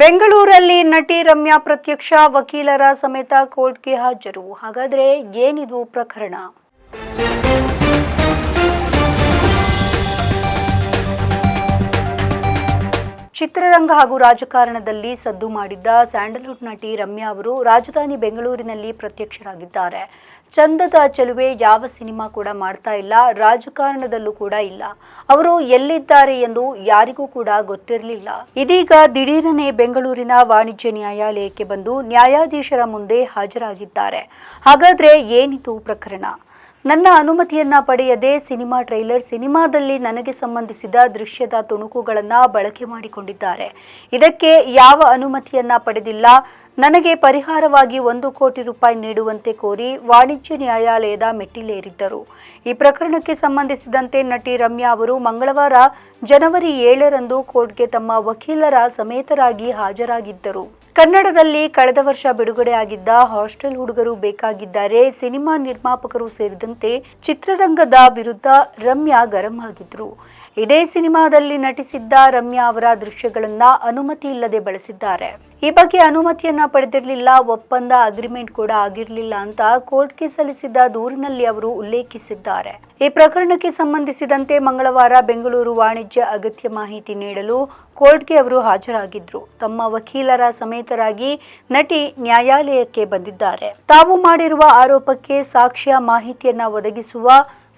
ಬೆಂಗಳೂರಲ್ಲಿ ನಟಿ ರಮ್ಯಾ ಪ್ರತ್ಯಕ್ಷ ವಕೀಲರ ಸಮೇತ ಕೋರ್ಟ್ಗೆ ಹಾಜರು. ಹಾಗಾದ್ರೆ ಏನಿದು ಪ್ರಕರಣ? ಚಿತ್ರರಂಗ ಹಾಗೂ ರಾಜಕಾರಣದಲ್ಲಿ ಸದ್ದು ಮಾಡಿದ್ದ ಸ್ಯಾಂಡಲ್ವುಡ್ ನಟಿ ರಮ್ಯಾ ಅವರು ರಾಜಧಾನಿ ಬೆಂಗಳೂರಿನಲ್ಲಿ ಪ್ರತ್ಯಕ್ಷರಾಗಿದ್ದಾರೆ. ಚಂದದ ಚೆಲುವೆ ಯಾವ ಸಿನಿಮಾ ಕೂಡ ಮಾಡ್ತಾ ಇಲ್ಲ, ರಾಜಕಾರಣದಲ್ಲೂ ಕೂಡ ಇಲ್ಲ. ಅವರು ಎಲ್ಲಿದ್ದಾರೆ ಎಂದು ಯಾರಿಗೂ ಕೂಡ ಗೊತ್ತಿರಲಿಲ್ಲ. ಇದೀಗ ದಿಢೀರನೆ ಬೆಂಗಳೂರಿನ ವಾಣಿಜ್ಯ ನ್ಯಾಯಾಲಯಕ್ಕೆ ಬಂದು ನ್ಯಾಯಾಧೀಶರ ಮುಂದೆ ಹಾಜರಾಗಿದ್ದಾರೆ. ಹಾಗಾದ್ರೆ ಏನಿತು ಪ್ರಕರಣ? ನನ್ನ ಅನುಮತಿಯನ್ನ ಪಡೆಯದೆ ಸಿನಿಮಾ ಟ್ರೈಲರ್ ಸಿನಿಮಾದಲ್ಲಿ ನನಗೆ ಸಂಬಂಧಿಸಿದ ದೃಶ್ಯದ ತುಣುಕುಗಳನ್ನ ಬಳಕೆ ಮಾಡಿಕೊಂಡಿದ್ದಾರೆ. ಇದಕ್ಕೆ ಯಾವ ಅನುಮತಿಯನ್ನ ಪಡೆದಿಲ್ಲ. ನನಗೆ ಪರಿಹಾರವಾಗಿ ಒಂದು ಕೋಟಿ ರೂಪಾಯಿ ನೀಡುವಂತೆ ಕೋರಿ ವಾಣಿಜ್ಯ ನ್ಯಾಯಾಲಯದ ಮೆಟ್ಟಿಲೇರಿದ್ದರು. ಈ ಪ್ರಕರಣಕ್ಕೆ ಸಂಬಂಧಿಸಿದಂತೆ ನಟಿ ರಮ್ಯಾ ಅವರು ಮಂಗಳವಾರ ಜನವರಿ ಏಳರಂದು ಕೋರ್ಟ್ಗೆ ತಮ್ಮ ವಕೀಲರ ಸಮೇತರಾಗಿ ಹಾಜರಾಗಿದ್ದರು. ಕನ್ನಡದಲ್ಲಿ ಕಳೆದ ವರ್ಷ ಬಿಡುಗಡೆಯಾಗಿದ್ದ ಹಾಸ್ಟೆಲ್ ಹುಡುಗರು ಬೇಕಾಗಿದ್ದಾರೆ, ಸಿನಿಮಾ ನಿರ್ಮಾಪಕರು ಸೇರಿದಂತೆ ಚಿತ್ರರಂಗದ ವಿರುದ್ಧ ರಮ್ಯಾ ಗರಂ ಆಗಿದ್ರು ಇದೇ ಸಿನಿಮಾದಲ್ಲಿ ನಟಿಸಿದ್ದ ರಮ್ಯಾ ಅವರ ದೃಶ್ಯಗಳನ್ನ ಅನುಮತಿ ಇಲ್ಲದೆ ಬಳಸಿದ್ದಾರೆ. ಈ ಬಗ್ಗೆ ಅನುಮತಿಯನ್ನ ಪಡೆದಿರಲಿಲ್ಲ, ಒಪ್ಪಂದ ಅಗ್ರಿಮೆಂಟ್ ಕೂಡ ಆಗಿರಲಿಲ್ಲ ಅಂತ ಕೋರ್ಟ್ಗೆ ಸಲ್ಲಿಸಿದ್ದ ದೂರಿನಲ್ಲಿ ಅವರು ಉಲ್ಲೇಖಿಸಿದ್ದಾರೆ. ಈ ಪ್ರಕರಣಕ್ಕೆ ಸಂಬಂಧಿಸಿದಂತೆ ಮಂಗಳವಾರ ಬೆಂಗಳೂರು ವಾಣಿಜ್ಯ ಅಗತ್ಯ ಮಾಹಿತಿ ನೀಡಲು ಕೋರ್ಟ್ಗೆ ಅವರು ಹಾಜರಾಗಿದ್ರು. ತಮ್ಮ ವಕೀಲರ ಸಮೇತರಾಗಿ ನಟಿ ನ್ಯಾಯಾಲಯಕ್ಕೆ ಬಂದಿದ್ದಾರೆ. ತಾವು ಮಾಡಿರುವ ಆರೋಪಕ್ಕೆ ಸಾಕ್ಷ್ಯ ಮಾಹಿತಿಯನ್ನ ಒದಗಿಸುವ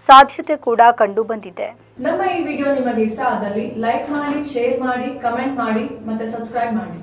ಸಾಧ್ಯತೆ ಕೂಡ ಕಂಡು ಬಂದಿದೆ ನಮ್ಮ ಈ ವಿಡಿಯೋ ನಿಮಗೆ ಇಷ್ಟ ಆದಲ್ಲಿ ಲೈಕ್ ಮಾಡಿ, ಶೇರ್ ಮಾಡಿ, ಕಮೆಂಟ್ ಮಾಡಿ ಮತ್ತೆ ಸಬ್ಸ್ಕ್ರೈಬ್ ಮಾಡಿ.